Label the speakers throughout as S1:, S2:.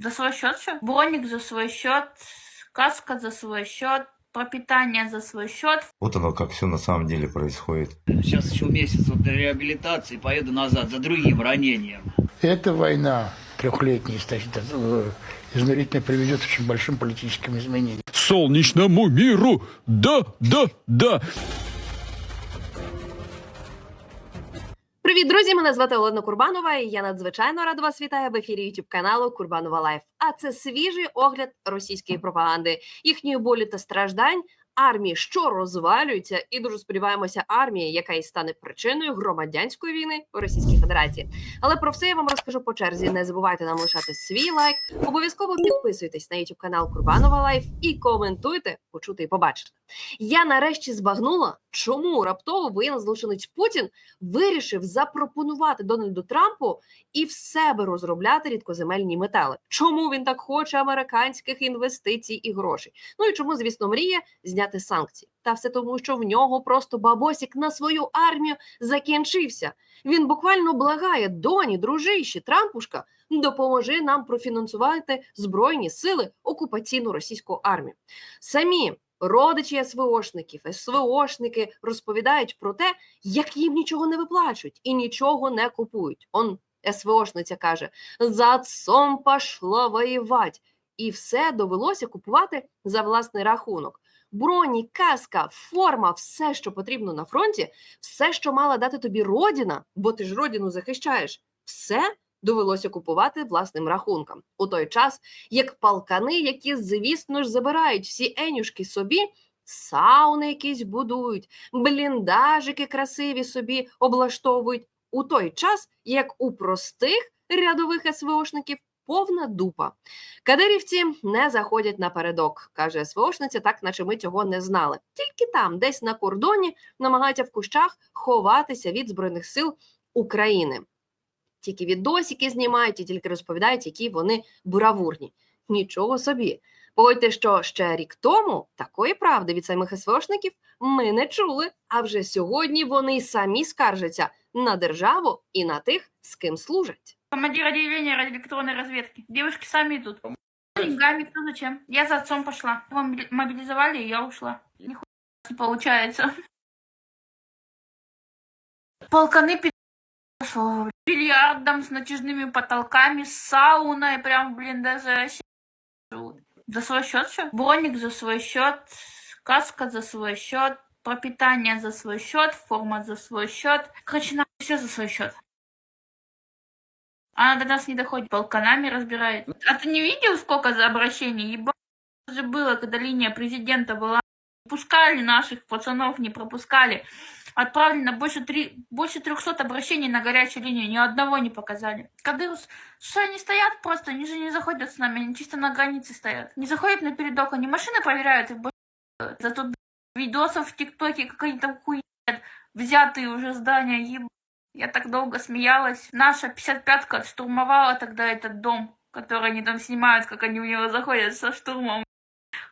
S1: За свой счет все? Броник за свой счет, каска за свой счет, пропитание за свой счет,
S2: Вот оно как все на самом деле происходит.
S3: Сейчас еще месяц вот до реабилитации, поеду назад за другим ранением.
S4: Эта война трехлетняя, значит, э, изнурительно приведет к очень большим политическим изменениям.
S5: солнечному миру. Да, да, да.
S6: Привіт, друзі! Мене звати Олена Курбанова, і я надзвичайно рада вас вітаю в ефірі youtube каналу Курбанова Лайф. А це свіжий огляд російської пропаганди, їхньої болі та страждань. Армії, що розвалюються, і дуже сподіваємося, армії, яка і стане причиною громадянської війни у Російській Федерації. Але про все я вам розкажу по черзі. Не забувайте нам лишати свій лайк. Обов'язково підписуйтесь на youtube канал Курбанова Лайф і коментуйте, почути і побачити. Я нарешті збагнула, чому раптово воєнний злочинець Путін вирішив запропонувати Дональду Трампу і в себе розробляти рідкоземельні метали. Чому він так хоче американських інвестицій і грошей? Ну і чому, звісно, мріє зняти санкції? Та все тому, що в нього просто бабосік на свою армію закінчився. Він буквально благає доні, дружище, Трампушка, допоможи нам профінансувати збройні сили окупаційну російську армію. Самі родичі СВОшників, СВОшники розповідають про те, як їм нічого не виплачують і нічого не купують. Он СВОшниця каже: за отцом пошла воювати. І все довелося купувати за власний рахунок. Броні, каска, форма, все, що потрібно на фронті, все, що мала дати тобі родина, бо ти ж родину захищаєш, все довелося купувати власним рахунком. У той час, як палкани, які, звісно ж, забирають всі енюшки собі, сауни якісь будують, бліндажики красиві собі облаштовують. У той час, як у простих рядових СВОшників повна дупа. Кадирівці не заходять напередок, каже СВОшниця, так наче ми цього не знали. Тільки там, десь на кордоні, намагаються в кущах ховатися від Збройних сил України. Тільки відосики знімають і тільки розповідають, які вони бравурні. Нічого собі. Погодьте, що ще рік тому такої правди від самих СВОшників ми не чули. А вже сьогодні вони самі скаржаться на державу і на тих, з ким служать.
S1: командир отделения радиоэлектронной разведки. Девушки сами идут. Деньгами, кто зачем? Я за отцом пошла. Его мобили- мобилизовали, и я ушла. Нихуя не получается. Полканы. Бильярдом с натяжными потолками, с сауной, прям, блин, даже. За свой счет все? Броник за свой счет, каска за свой счет, пропитание за свой счет, форма за свой счет. Короче, на все за свой счет. Она до нас не доходит, полканами разбирает. А ты не видел, сколько за обращений? Ебать же было, когда линия президента была. Пускали наших пацанов, не пропускали. Отправлено больше, три, больше 300 обращений на горячую линию, ни одного не показали. Кадырус, что они стоят просто, они же не заходят с нами, они чисто на границе стоят. Не заходят на передок, они машины проверяют и больше. Зато видосов в ТикТоке, как они там хуят, взятые уже здания, ебать. Я так долго смеялась. Наша 55-ка штурмовала тогда этот дом, который они там снимают, как они в него заходят со штурмом.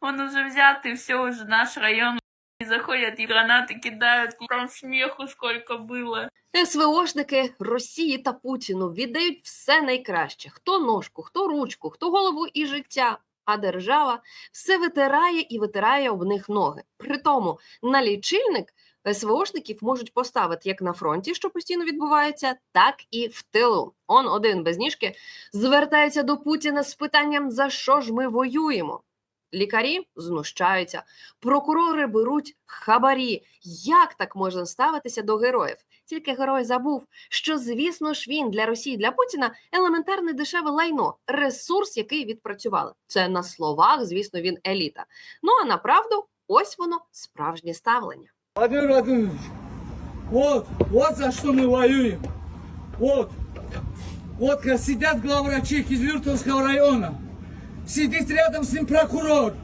S1: Он уже взятый, все уже наш район. Заходят, и гранаты кидают. Там смеху сколько было.
S6: СВОшники Росії та Путіну віддають все найкраще: хто ножку, хто ручку, хто голову і життя. А держава все витирає і витирає об них ноги. Притому на лічильник СВОшників можуть поставити як на фронті, що постійно відбувається, так і в тилу. Он один без ніжки звертається до Путіна з питанням: за що ж ми воюємо? Лікарі знущаються, прокурори беруть хабарі. Як так можна ставитися до героїв? Тільки герой забув, що звісно ж він для Росії, для Путіна елементарне дешеве лайно, ресурс, який відпрацювали. Це на словах, звісно, він еліта. Ну а на правду, ось воно справжнє ставлення.
S7: Владимир Владимирович, вот, вот за что мы воюем. Вот. Вот как сидят главврачи Кизлюртовского района. Сидит рядом с ним прокурор.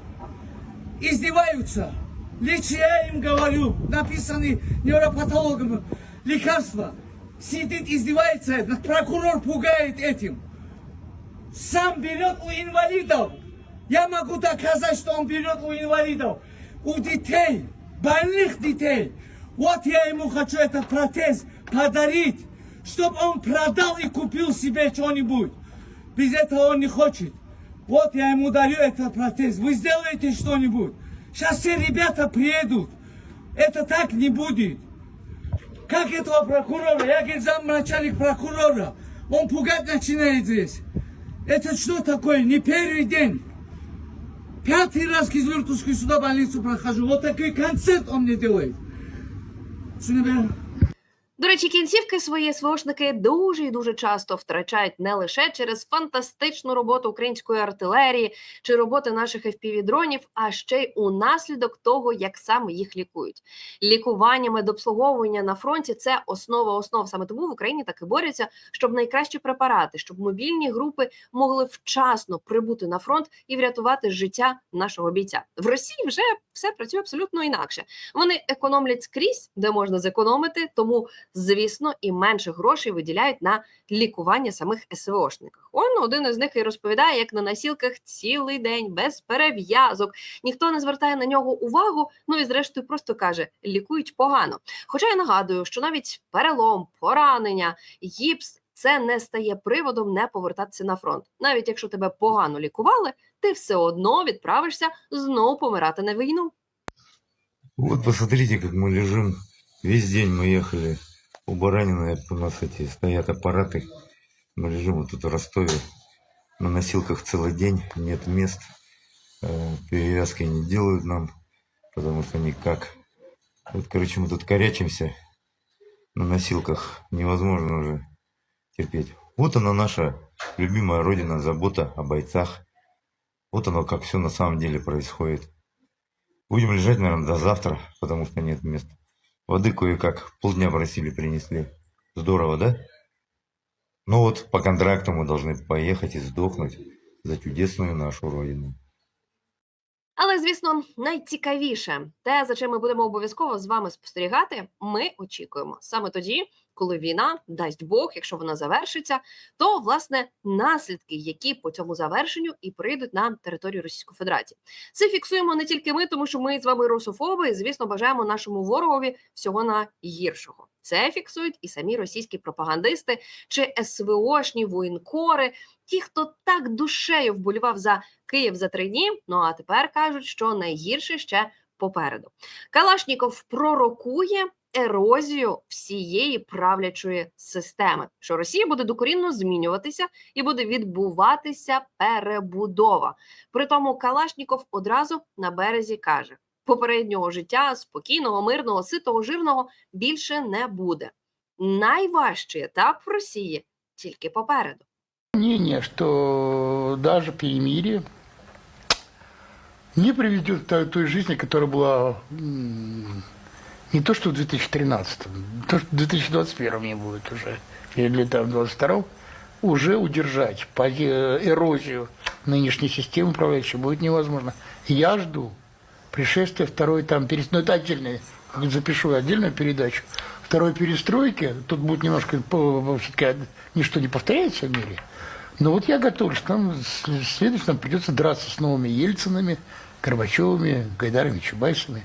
S7: Издеваются. Лично я им говорю, написаны невропатологом лекарства. Сидит, издевается, прокурор пугает этим. Сам берет у инвалидов. Я могу доказать, что он берет у инвалидов. У детей, больных детей. Вот я ему хочу этот протез подарить, чтобы он продал и купил себе что-нибудь. Без этого он не хочет. Вот я ему дарю этот протез. Вы сделаете что-нибудь. Сейчас все ребята приедут. Это так не будет. Как этого прокурора? Я, говорит, замначальник прокурора. Он пугать начинает здесь. Это что такое? Не первый день. Пятый раз Кизлюртовскую сюда больницу прохожу. Вот такой концерт он мне делает. Ben
S6: До речі, кінцівки свої СВОшники дуже і дуже часто втрачають не лише через фантастичну роботу української артилерії чи роботи наших FPV-дронів, а ще й унаслідок того, як саме їх лікують. Лікування, медобслуговування на фронті це основа основ. Саме тому в Україні так і борються, щоб найкращі препарати, щоб мобільні групи могли вчасно прибути на фронт і врятувати життя нашого бійця. В Росії вже все працює абсолютно інакше. Вони економлять скрізь, де можна зекономити, тому звісно, і менше грошей виділяють на лікування самих СВОшників. Он один із них і розповідає, як на насілках цілий день без перев'язок. Ніхто не звертає на нього увагу. Ну і зрештою просто каже: лікують погано. Хоча я нагадую, що навіть перелом, поранення, гіпс. Це не стає приводом не повертатися на фронт. Навіть якщо тебе погано лікували, ти все одно відправишся знову помирати на війну.
S2: Вот посмотрите, как мы лежим. Весь день мы ехали. У Баранина у нас эти стоят аппараты. Мы лежим вот тут в Ростове. На носилках целый день. Нет мест. Э, Перевязки не делают нам. Потому что никак. Вот, короче, мы тут корячимся. На носилках. Невозможно уже терпеть. Вот она наша любимая родина, забота о бойцах. Вот оно, как все на самом деле происходит. Будем лежать, наверное, до завтра, потому что нет мест. Воды кое-как полдня просили, принесли. Здорово, да? Ну вот, по контракту мы должны поехать и сдохнуть за чудесную нашу родину.
S6: Але звісно, найцікавіше те, за чим ми будемо обов'язково з вами спостерігати, ми очікуємо саме тоді, коли війна, дасть Бог, якщо вона завершиться, то власне наслідки, які по цьому завершенню і прийдуть на територію Російської Федерації. Це фіксуємо не тільки ми, тому що ми з вами русофоби, і звісно, бажаємо нашому ворогові всього найгіршого. Це фіксують і самі російські пропагандисти чи СВОшні воєнкори, ті, хто так душею вболівав за Київ за три дні. Ну а тепер кажуть, що найгірше ще попереду. Калашніков пророкує ерозію всієї правлячої системи, що Росія буде докорінно змінюватися і буде відбуватися перебудова. При тому Калашніков одразу на березі каже: попереднього життя спокійного, мирного, ситого, жирного більше не буде. Найважчий етап в Росії тільки попереду.
S4: Мнение, что даже перемирие не приведет к той- жизни, которая была не то что в 2013, то, что в 2021 не будет уже, или там в 2022, уже удержать по- э, эрозию нынешней системы управляющей будет невозможно. Я жду пришествия второй там, перес- ну это отдельно, как запишу отдельную передачу, второй перестройки, тут будет немножко, все-таки ничто не повторяется в мире, но вот я готовлюсь, нам с- следующий нам придется драться с новыми Ельцинами, Горбачевыми, Гайдарами, Чубайсами.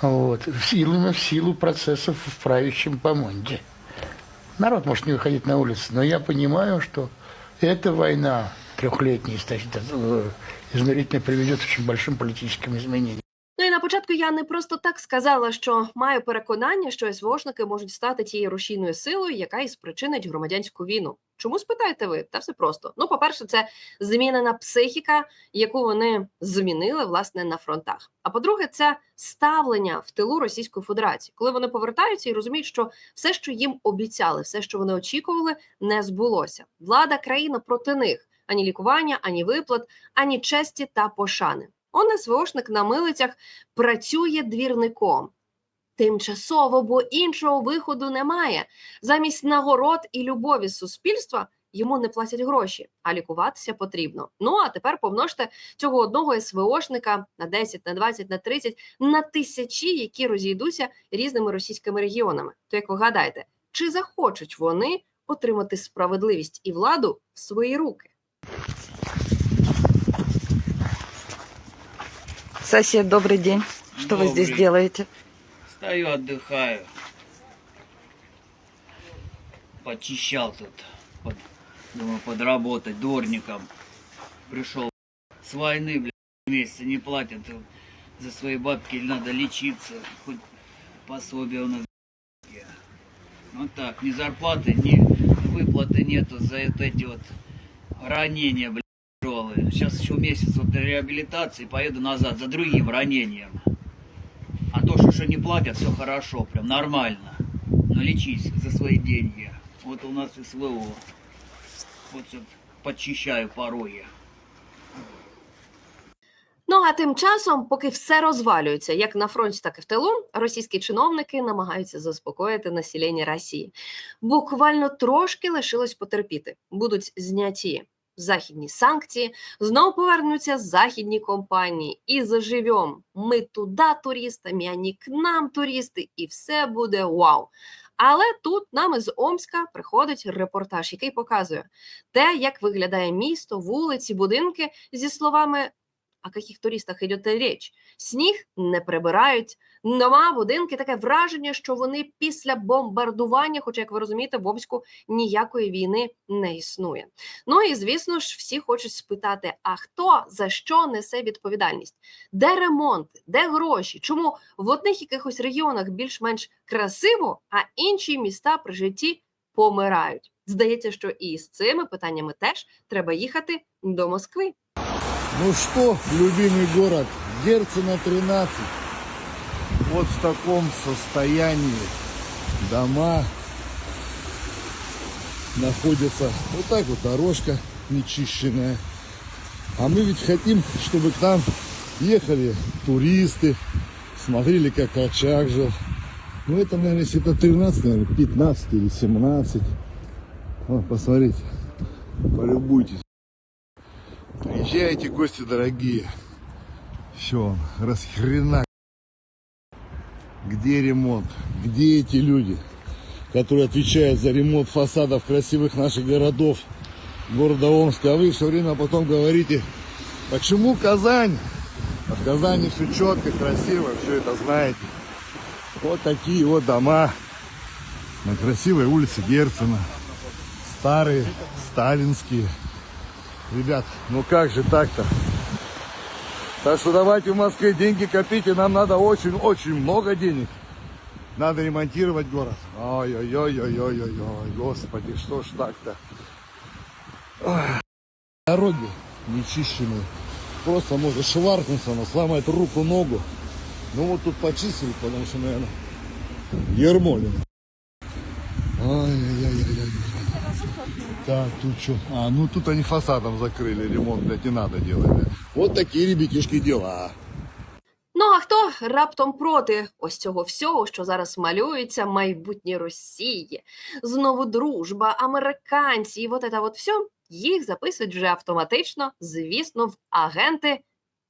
S4: Вот. Именно в силу процессов в правящем помонде. Народ может не выходить на улицу, но я понимаю, что эта война трехлетняя, значит, э, изнурительно приведет к очень большим политическим изменениям.
S6: Ну і на початку я не просто так сказала, що маю переконання, що СВОшники можуть стати тією рушійною силою, яка і спричинить громадянську війну. Чому спитаєте ви? Та все просто. Ну, по-перше, це змінена психіка, яку вони змінили власне на фронтах. А по-друге, це ставлення в тилу Російської Федерації, коли вони повертаються і розуміють, що все, що їм обіцяли, все, що вони очікували, не збулося. Влада країна проти них ані лікування, ані виплат, ані честі та пошани. Он СВОшник на милицях працює двірником. Тимчасово, бо іншого виходу немає. Замість нагород і любові суспільства йому не платять гроші, а лікуватися потрібно. Ну а тепер помножте цього одного СВОшника на 10, на 20, на 30, на тисячі, які розійдуться різними російськими регіонами. То як ви гадаєте, чи захочуть вони отримати справедливість і владу в свої руки?
S8: Сосед, добрый день. Что вы здесь
S3: Добрый.
S8: делаете?
S3: Стою, отдыхаю. Почищал тут. Под- думаю, подработать дворником. Пришел с войны, блядь, месяца не платят за свои бабки, надо лечиться, хоть пособие у нас. Вот так, ни зарплаты, ни выплаты нету за вот эти вот ранения, блядь, тяжелые. Сейчас еще месяц вот реабилитации, поеду назад за другим ранением. А то, что, что не платят, все хорошо, прям нормально. Но лечись за свои деньги. Вот у нас СВО. Вот тут подчищаю пороги.
S6: Ну а тим часом, поки все розвалюється, як на фронті, так і в тилу, російські чиновники намагаються заспокоїти населення Росії. Буквально трошки лишилось потерпіти. Будуть зняті західні санкції, знову повернуться західні компанії і заживем. Ми туди туристами, а не к нам туристи, і все буде вау. Але тут нам із Омська приходить репортаж, який показує те, як виглядає місто, вулиці, будинки зі словами о яких туристах йде річ? Сніг не прибирають, дома, будинки, таке враження, що вони після бомбардування, хоча, як ви розумієте, в Обську ніякої війни не існує. Ну і звісно ж, всі хочуть спитати: а хто за що несе відповідальність? Де ремонти, де гроші? Чому в одних якихось регіонах більш-менш красиво, а інші міста при житті помирають? Здається, що і з цими питаннями теж треба їхати до Москви.
S9: Ну что, любимый город, Герцена 13. Вот в таком состоянии дома находятся. Вот так вот дорожка нечищенная. А мы ведь хотим, чтобы к нам ехали туристы, смотрели, как очаг жил. Ну это, наверное, если это 13, наверное, 15 или 17. Вот, посмотрите, полюбуйтесь. Приезжайте, гости дорогие. Все, расхрена. Где ремонт? Где эти люди, которые отвечают за ремонт фасадов красивых наших городов, города Омска? А вы все время потом говорите, почему Казань? А в Казани все четко, красиво, все это знаете. Вот такие вот дома на красивой улице Герцена. Старые, сталинские. Ребят, ну как же так-то? Так что давайте в Москве деньги копите, нам надо очень-очень много денег. Надо ремонтировать город. Ой-ой-ой-ой-ой-ой, господи, что ж так-то? Ой. Дороги нечищенные. Просто может шваркнуться, но сломать руку, ногу. Ну вот тут почистили, потому что, наверное, Ермолин. Ай-яй-яй-яй. Так, тут что? А, ну тут они фасадом закрыли, ремонт, блядь, не надо делать. блядь. Вот такие, ребятишки, дела.
S6: Ну а хто раптом проти ось цього всього, що зараз малюється, майбутнє Росії, знову дружба, американці, і от це от все, їх записують вже автоматично, звісно, в агенти.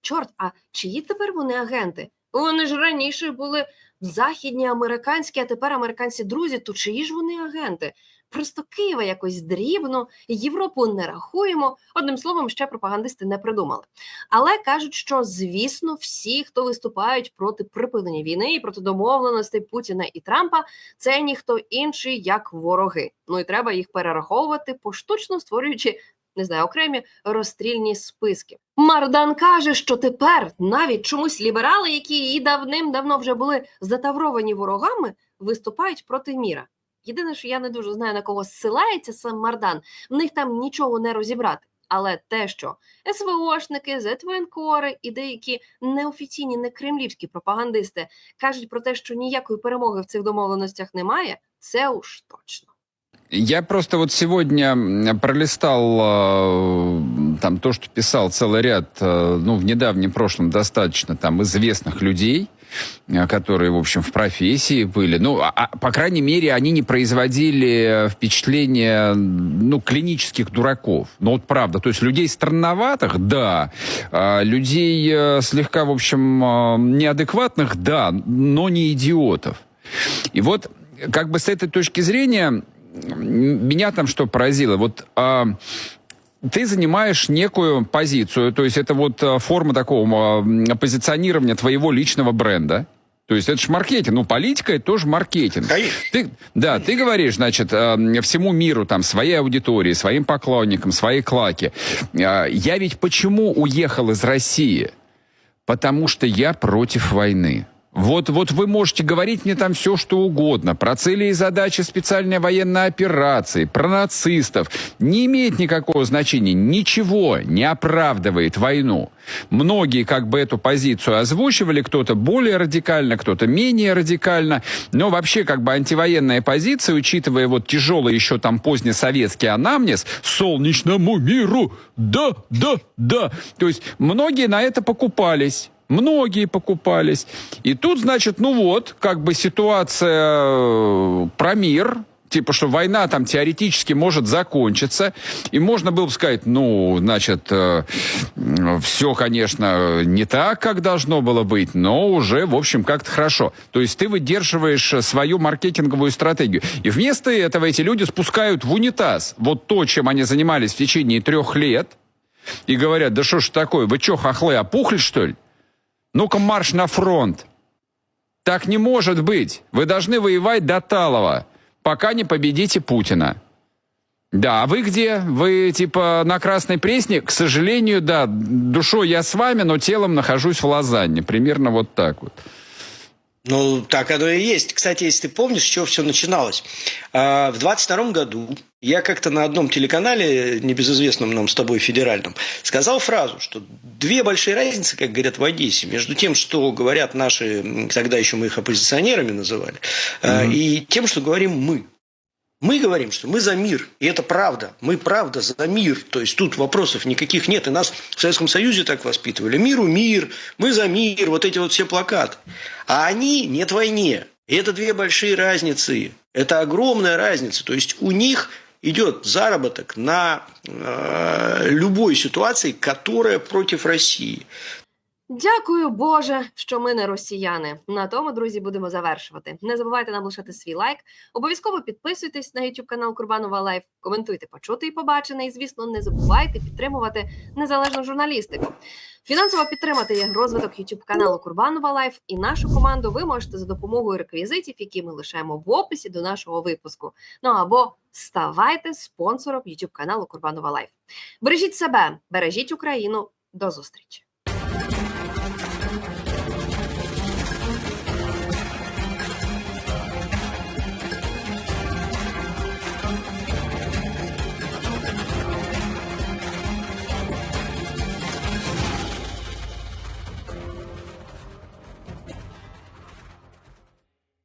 S6: Чорт, а чиї тепер вони агенти? Вони ж раніше були західні американські, а тепер американці друзі, то чиї ж вони агенти? Просто Києва якось дрібно, Європу не рахуємо. Одним словом, ще пропагандисти не придумали. Але кажуть, що звісно, всі, хто виступають проти припинення війни і проти домовленостей Путіна і Трампа, це ніхто інший як вороги. Ну і треба їх перераховувати, поштучно створюючи. Не знаю, окремі розстрільні списки. Мардан каже, що тепер навіть чомусь ліберали, які і давним-давно вже були затавровані ворогами, виступають проти міра. Єдине, що я не дуже знаю на кого зсилається сам Мардан, в них там нічого не розібрати. Але те, що СВОшники, зетвоєнкори і деякі неофіційні, не кремлівські пропагандисти кажуть про те, що ніякої перемоги в цих домовленостях немає, це уж точно.
S5: Я просто вот сегодня пролистал э, там то, что писал целый ряд, э, ну, в недавнем прошлом достаточно там известных людей, э, которые, в общем, в профессии были. Ну, а- а, по крайней мере, они не производили впечатления, ну, клинических дураков. Ну, вот правда. То есть людей странноватых, да. А людей э, слегка, в общем, э, неадекватных, да, но не идиотов. И вот, как бы с этой точки зрения, меня там что поразило. Вот а, ты занимаешь некую позицию, то есть это вот а, форма такого а, позиционирования твоего личного бренда. То есть это же маркетинг. Ну, политика это тоже маркетинг.
S10: Конечно.
S5: Ты, да, ты говоришь, значит, э, всему миру, там, своей аудитории, своим поклонникам, своей клаке. Я ведь почему уехал из России? Потому что я против войны. Вот, вот вы можете говорить мне там все, что угодно. Про цели и задачи специальной военной операции, про нацистов. Не имеет никакого значения. Ничего не оправдывает войну. Многие как бы эту позицию озвучивали. Кто-то более радикально, кто-то менее радикально. Но вообще как бы антивоенная позиция, учитывая вот тяжелый еще там позднесоветский анамнез, солнечному миру, да, да, да. То есть многие на это покупались. Многие покупались. И тут, значит, ну вот, как бы ситуация э, про мир, типа, что война там теоретически может закончиться, и можно было бы сказать, ну, значит, все, конечно, не так, как должно было быть, но уже, в общем, как-то хорошо. То есть ты выдерживаешь э, свою маркетинговую стратегию. И вместо этого эти люди спускают в унитаз вот то, чем они занимались в течение трех лет, и говорят, да что ж такое, вы что, хохлы, опухли, что ли? Ну-ка марш на фронт. Так не может быть. Вы должны воевать до Талова, пока не победите Путина. Да, а вы где? Вы типа на Красной Пресне? К сожалению, да, душой я с вами, но телом нахожусь в Лозанне. Примерно вот так вот.
S10: Ну, так оно и есть. Кстати, если ты помнишь, с чего все начиналось. А, В 22 году я как-то на одном телеканале, небезызвестном нам с тобой федеральном, сказал фразу, что две большие разницы, как говорят в Одессе, между тем, что говорят наши, тогда еще мы их оппозиционерами называли, а, и тем, что говорим мы. Мы говорим, что мы за мир, и это правда. Мы правда за мир. То есть тут вопросов никаких нет. И нас в Советском Союзе так воспитывали. Миру мир, мы за мир, вот эти вот все плакаты. А они нет войне. И это две большие разницы. Это огромная разница. То есть у них идет заработок на э, любой ситуации, которая против России.
S6: Дякую, Боже, що ми не росіяни. На тому, друзі, будемо завершувати. Не забувайте нам лишати свій лайк. Обов'язково підписуйтесь на YouTube канал Курбанова Лайф, коментуйте почути і побачене. І, звісно, не забувайте підтримувати незалежну журналістику. Фінансово підтримати розвиток YouTube каналу Курбанова Лайф і нашу команду ви можете за допомогою реквізитів, які ми лишаємо в описі до нашого випуску. Ну або ставайте спонсором YouTube каналу Курбанова Лайф. Бережіть себе, бережіть Україну. До зустрічі!